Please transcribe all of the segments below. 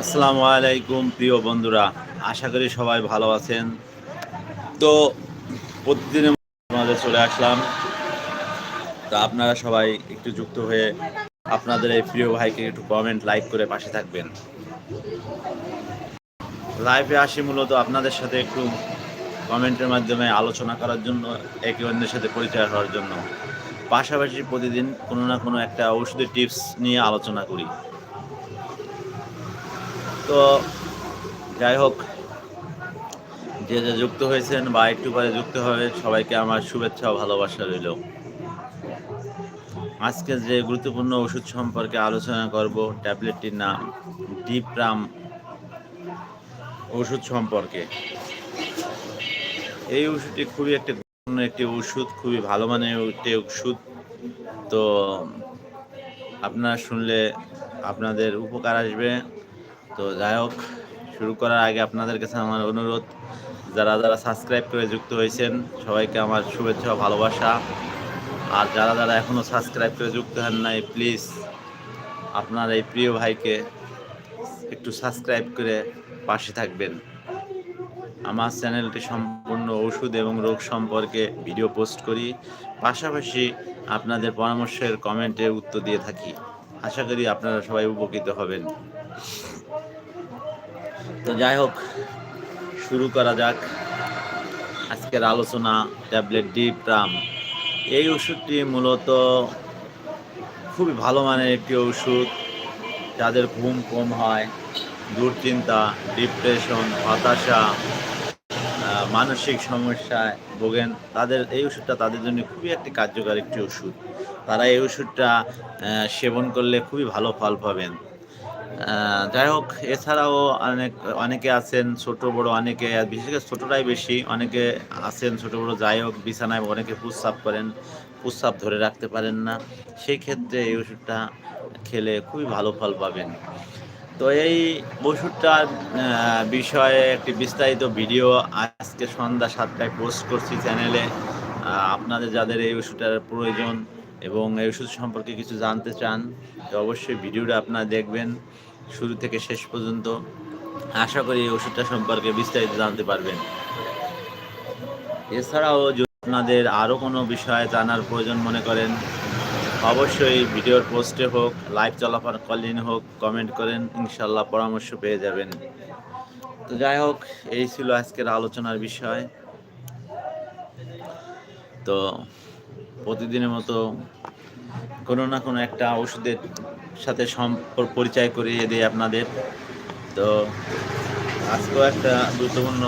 আসসালামু আলাইকুম, প্রিয় বন্ধুরা। আশা করি সবাই ভালো আছেন। তো প্রতিদিনের আপনাদের চলে আসলাম। তো আপনারা সবাই একটু যুক্ত হয়ে আপনাদের এই প্রিয় ভাইকে একটু কমেন্ট লাইক করে পাশে থাকবেন। লাইভে আসি মূলত আপনাদের সাথে একটু কমেন্টের মাধ্যমে আলোচনা করার জন্য, একে অন্যের সাথে পরিচয় হওয়ার জন্য। পাশাপাশি প্রতিদিন কোনো না কোনো একটা ওষুধের টিপস নিয়ে আলোচনা করি। তো যাই হোক, যে যে যুক্ত হয়েছেন বা একটু পরে যুক্ত হবে, সবাইকে আমার শুভেচ্ছা ও ভালোবাসা রইল। আজকে যে গুরুত্বপূর্ণ ওষুধ সম্পর্কে আলোচনা করব, ট্যাবলেটটির নাম ডিপ্রাম ওষুধ সম্পর্কে। এই ওষুধটি খুবই একটি একটি ওষুধ, খুবই ভালো মানের একটি ওষুধ। তো আপনারা শুনলে আপনাদের উপকার আসবে। তো যাই হোক, শুরু করার আগে আপনাদের কাছে আমার অনুরোধ, যারা যারা সাবস্ক্রাইব করে যুক্ত হয়েছেন, সবাইকে আমার শুভেচ্ছা ভালোবাসা। আর যারা যারা এখনও সাবস্ক্রাইব করে যুক্ত হন নাই প্লিজ আপনার এই প্রিয় ভাইকে একটু সাবস্ক্রাইব করে পাশে থাকবেন। আমার চ্যানেলটি সম্পূর্ণ ওষুধ এবং রোগ সম্পর্কে ভিডিও পোস্ট করি, পাশাপাশি আপনাদের পরামর্শের কমেন্টে উত্তর দিয়ে থাকি। আশা করি আপনারা সবাই উপকৃত হবেন। তো যাই হোক, শুরু করা যাক। আজকের আলোচনা, ট্যাবলেট ডি প্রাম এই ওষুধটি মূলত খুবই ভালো মানের একটি ওষুধ। যাদের ঘুম কম হয়, দুশ্চিন্তা, ডিপ্রেশন, হতাশা মানসিক সমস্যায় ভোগেন, তাদের এই ওষুধটা তাদের জন্য খুবই একটি কার্যকর একটি ওষুধ। তারা এই ওষুধটা সেবন করলে খুবই ভালো ফল পাবেন। যাই হোক, এছাড়াও অনেক, অনেকে আছেন, ছোট, বড় অনেকে বিশেষ করে ছোটরাই বেশি, অনেকে আছেন, ছোট, বড়, যাই হোক, বিছানায় অনেকে প্রস্রাব করেন প্রস্রাব ধরে রাখতে পারেন না। সেই ক্ষেত্রে এই ওষুধটা খেলে খুবই ভালো ফল পাবেন। তো এই ওষুধটার বিষয়ে একটি বিস্তারিত ভিডিও আজকে সন্ধ্যা সাতটায় পোস্ট করছি চ্যানেলে। আপনাদের যাদের এই ওষুধটার প্রয়োজন এবং এই ওষুধ সম্পর্কে কিছু জানতে চান, তো অবশ্যই ভিডিওটা আপনারা দেখবেন শুরু থেকে শেষ পর্যন্ত। আশা করি এই ওষুধটা সম্পর্কে বিস্তারিত জানতে পারবেন। এছাড়াও যদি আপনাদের আরও কোনো বিষয়ে জানার প্রয়োজন মনে করেন, অবশ্যই ভিডিওর পোস্টে হোক, লাইভ চলাফার চলাকালীন হোক, কমেন্ট করেন ইনশাল্লাহ পরামর্শ পেয়ে যাবেন। তো যাই হোক, এই ছিল আজকের আলোচনার বিষয়। তো প্রতিদিনের মতো কোনো না কোনো একটা ওষুধের সাথে সম্পর্ক পরিচয় করিয়ে দিই আপনাদের। তো আজকেও একটা গুরুত্বপূর্ণ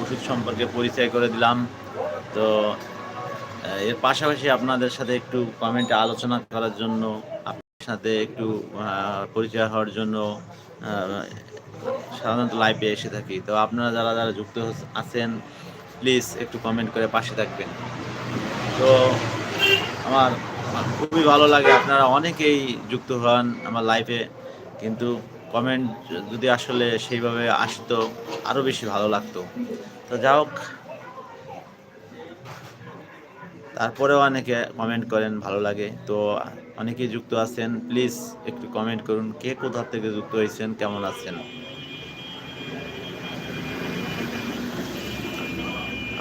ওষুধ সম্পর্কে পরিচয় করে দিলাম। তো এর পাশাপাশি আপনাদের সাথে একটু কমেন্টে আলোচনা করার জন্য আপনার সাথে একটু পরিচয় হওয়ার জন্য সাধারণত লাইভে এসে থাকি। তো আপনারা যারা যারা যুক্ত আছেন প্লিজ একটু কমেন্ট করে পাশে থাকবেন। তো আমার খুবই ভালো লাগে। আপনারা অনেকেই যুক্ত হন আমার লাইফে কিন্তু কমেন্ট যদি আসলে সেইভাবে আসতো আরও বেশি ভালো লাগতো। তো যা হোক, তারপরেও অনেকে কমেন্ট করেন, ভালো লাগে। তো অনেকেই যুক্ত আছেন প্লিজ একটু কমেন্ট করুন, কে কোথা থেকে যুক্ত হয়েছেন, কেমন আছেন?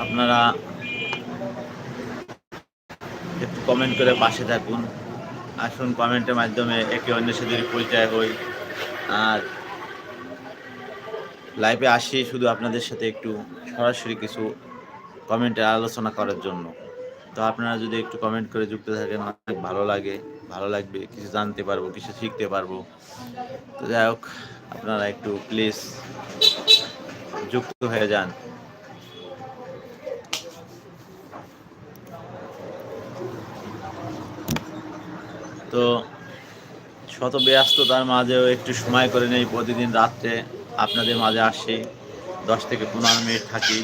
আপনারা একটু কমেন্ট করে পাশে থাকুন। আসুন কমেন্টের মাধ্যমে একে অন্যের সাথে পরিচয় হই। আর লাইভে আসি শুধু আপনাদের সাথে একটু সরাসরি কিছু কমেন্টের আলোচনা করার জন্য। তো আপনারা যদি একটু কমেন্ট করে যুক্ত থাকেন, অনেক ভালো লাগে, ভালো লাগবে, কিছু জানতে পারব, কিছু শিখতে পারব। তো যাই হোক, আপনারা একটু প্লিজ যুক্ত হয়ে যান। তো শত ব্যস্ততার মাঝেও একটু সময় করে নেই প্রতিদিন রাত্রে আপনাদের মাঝে আসি। দশ থেকে পনেরো মিনিট থাকি।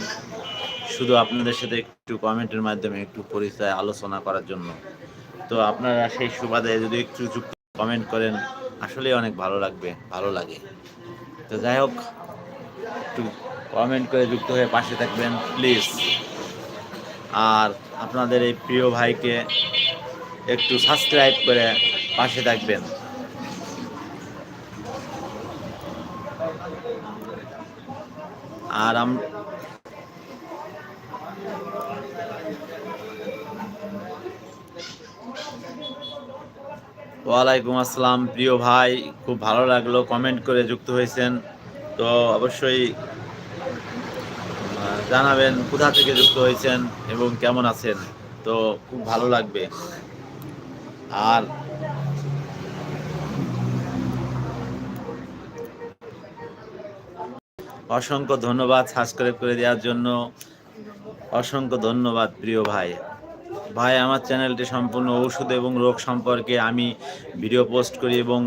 শুধু আপনাদের সাথে একটু কমেন্টের মাধ্যমে একটু পরিচয়, আলোচনা করার জন্য। তো আপনারা সেই সুবাদে যদি একটু যুক্ত কমেন্ট করেন, আসলেই অনেক ভালো লাগবে, ভালো লাগে। তো যাই হোক, একটু কমেন্ট করে যুক্ত হয়ে পাশে থাকবেন, প্লিজ। আর আপনাদের এই প্রিয় ভাইকে একটু সাবস্ক্রাইব করে পাশে থাকবেন। আর আম ওয়ালাইকুম আসসালাম, প্রিয় ভাই। খুব ভালো লাগল কমেন্ট করে যুক্ত হয়েছেন। তো অবশ্যই জানাবেন কোথা থেকে যুক্ত হয়েছেন এবং কেমন আছেন। তো খুব ভালো লাগবে। আর অসংখ্য ধন্যবাদ সাবস্ক্রাইব করে দেওয়ার জন্য। অসংখ্য ধন্যবাদ প্রিয় ভাই। ভাই, আমার চ্যানেলটি সম্পূর্ণ ঔষধ এবং রোগ সম্পর্কে আমি ভিডিও পোস্ট করি এবং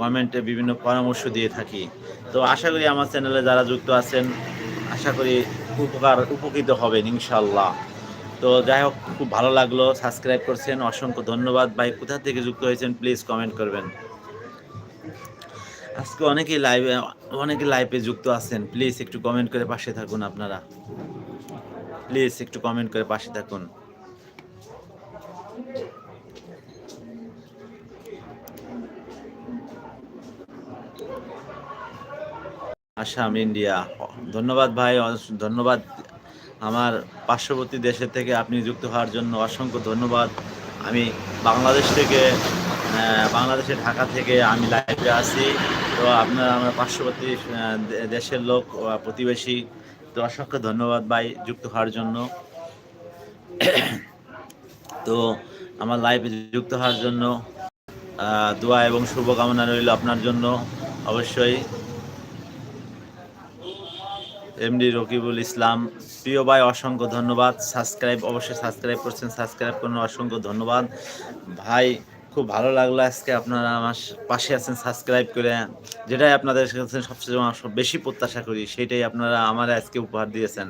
কমেন্টে বিভিন্ন পরামর্শ দিয়ে থাকি। তো আশা করি আমার চ্যানেলে যারা যুক্ত আছেন, আশা করি উপকার, উপকৃত হবেন ইনশাল্লাহ তো যাই হোক, খুব ভালো লাগল। সাবস্ক্রাইব করছেন, অসংখ্য ধন্যবাদ। ভাই, কোথা থেকে যুক্ত হয়েছেন প্লিজ কমেন্ট করবেন। আজকে অনেকেই লাইভে অনেকে লাইভে যুক্ত আছেন। প্লিজ একটু কমেন্ট করে পাশে থাকুন আপনারা। প্লিজ একটু কমেন্ট করে পাশে থাকুন। আসাম ইন্ডিয়া ধন্যবাদ ভাই ধন্যবাদ। আমার পার্শ্ববর্তী দেশের থেকে আপনি যুক্ত হওয়ার জন্য অসংখ্য ধন্যবাদ। আমি বাংলাদেশ থেকে আহ, বাংলাদেশের ঢাকা থেকে আমি লাইভে আছি। তো আপনারা আমার পার্শ্ববর্তী দেশের লোক প্রতিবেশী তো অসংখ্য ধন্যবাদ ভাই যুক্ত হওয়ার জন্য। তো আমার লাইভে যুক্ত হওয়ার জন্য দোয়া এবং শুভকামনা রইল আপনার জন্য। অবশ্যই এমডি রকিবুল ইসলাম। প্রিয় ভাই, অসংখ্য ধন্যবাদ। সাবস্ক্রাইব, অবশ্যই সাবস্ক্রাইব করছেন। সাবস্ক্রাইব করুন, অসংখ্য ধন্যবাদ। ভাই, খুব ভালো লাগল আজকে আপনারা আমার পাশে আছেন, সাবস্ক্রাইব করে। যেটাই আপনাদের কাছে সবচেয়ে বেশি প্রত্যাশা করি, সেটাই আপনারা আমার আজকে উপহার দিয়েছেন।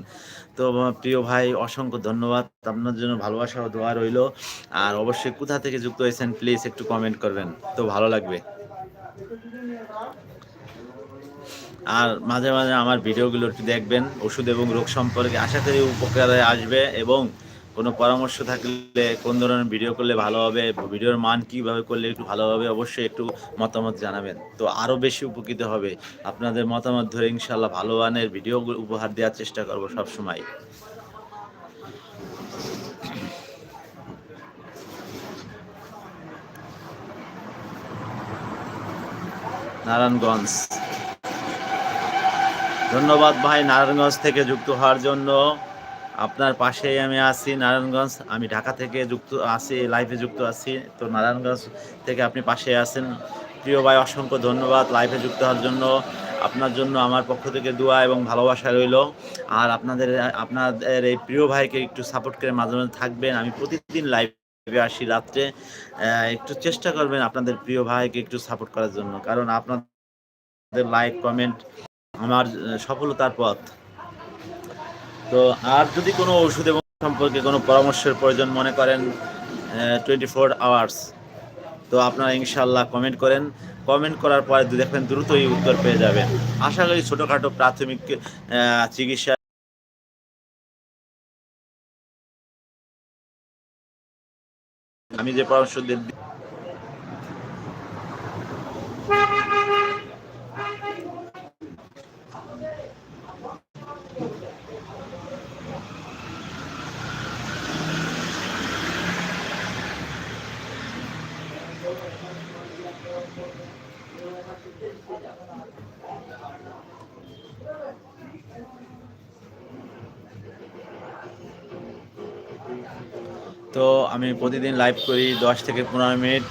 তো আমার প্রিয় ভাই, অসংখ্য ধন্যবাদ। আপনার জন্য ভালোবাসা ও দোয়া রইল। আর অবশ্যই কোথা থেকে যুক্ত হয়েছেন প্লিজ একটু কমেন্ট করবেন। তো ভালো লাগবে। আর মাঝে মাঝে আমার ভিডিওগুলো একটু দেখবেন, ওষুধ এবং রোগ সম্পর্কে আশা করি উপকারে আসবে এবং কোনো পরামর্শ থাকলে, কোন ধরনের ভিডিও করলে ভালো হবে, ভিডিওর মান কীভাবে করলে একটু ভালো হবে, অবশ্যই একটু মতামত জানাবেন। তো আরও বেশি উপকৃত হবে। আপনাদের মতামত ধরে ইনশাল্লাহ ভালো মানের ভিডিও উপহার দেওয়ার চেষ্টা করব সবসময়। নারায়ণগঞ্জ। ধন্যবাদ ভাই নারায়ণগঞ্জ থেকে যুক্ত হওয়ার জন্য। আপনার পাশেই আমি আছি নারায়ণগঞ্জ। আমি ঢাকা থেকে যুক্ত আছি লাইভে যুক্ত আছি। তো নারায়ণগঞ্জ থেকে আপনি পাশে আছেন। প্রিয় ভাই, অসংখ্য ধন্যবাদ লাইভে যুক্ত হওয়ার জন্য। আপনার জন্য আমার পক্ষ থেকে দোয়া এবং ভালোবাসা রইল। আর আপনাদের আপনাদের এই প্রিয় ভাইকে একটু সাপোর্ট করে মাঝে মাঝে থাকবেন। আমি প্রতিদিন লাইভে আসি, রাত্রে একটু চেষ্টা করবেন আপনাদের প্রিয় ভাইকে একটু সাপোর্ট করার জন্য। কারণ আপনাদের লাইক কমেন্ট আমার সফলতার পথ। তো আর যদি কোনো ওষুধ এবং সম্পর্কে কোনো পরামর্শের প্রয়োজন মনে করেন টোয়েন্টি ফোর আওয়ার্স তো আপনারা ইনশাল্লাহ কমেন্ট করেন। কমেন্ট করার পরে দেখবেন দ্রুতই উত্তর পেয়ে যাবেন। আশা করি ছোটোখাটো প্রাথমিক চিকিৎসা আমি যে পরামর্শ তো আমি প্রতিদিন লাইভ করি দশ থেকে পনেরো মিনিট।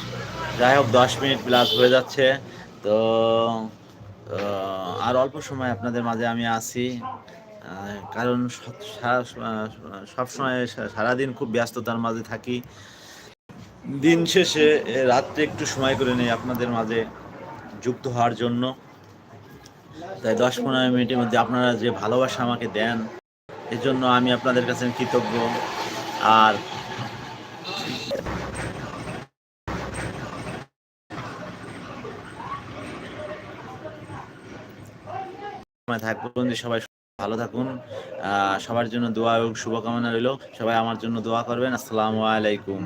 যাই হোক দশ মিনিট প্লাস হয়ে যাচ্ছে। তো আর অল্প সময় আপনাদের মাঝে আমি আহ, কারণ সব- সারা- সব সময় সারাদিন খুব ব্যস্ততার মাঝে থাকি। দিন শেষে রাত্রে একটু সময় করে নেই আপনাদের মাঝে যুক্ত হওয়ার জন্য। তাই দশ পনেরো মিনিটের মধ্যে আপনারা যে ভালোবাসা আমাকে দেন এর জন্য আমি আপনাদের কাছে কৃতজ্ঞ। আর থাকবেন যে সবাই ভালো থাকুন। সবার জন্য দোয়া এবং শুভকামনা রইল। সবাই আমার জন্য দোয়া করবেন। আসসালামু আলাইকুম।